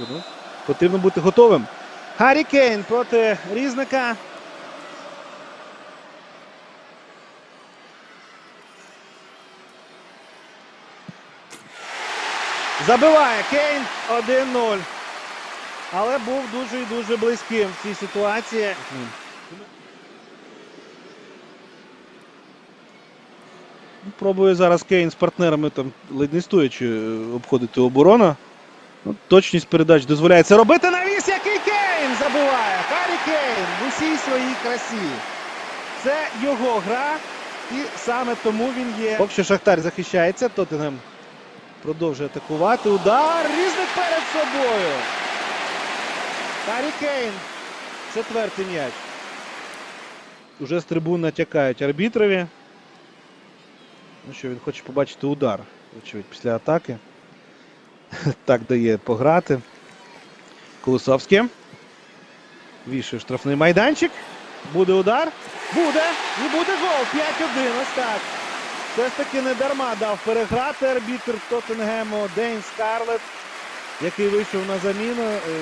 Ну, потрібно бути готовим. Гаррі Кейн проти різника. Забиває Кейн 1-0. Але був дуже і дуже близьким в цій ситуації. Пробує зараз Кейн з партнерами там ледь не е, обходити оборону. Ну, точність передач дозволяє це робити навіс, який Кейн забиває. Харі Кейн в усій своїй красі. Це його гра, і саме тому він є. Поки що Шахтар захищається, Тоттенгем продовжує атакувати. Удар! Різник перед собою. Харі Кейн. Четвертий м'яч. Уже з трибун натякають арбітрові. Ну що, він хоче побачити удар. Очевидь, після атаки. Так дає пограти. Колосовський. Вішує штрафний майданчик. Буде удар. Буде. І буде гол. 5-1. Ось так. Все ж таки не дарма дав переграти арбітр Тоттенгему Дейн Скарлетт, який вийшов на заміну.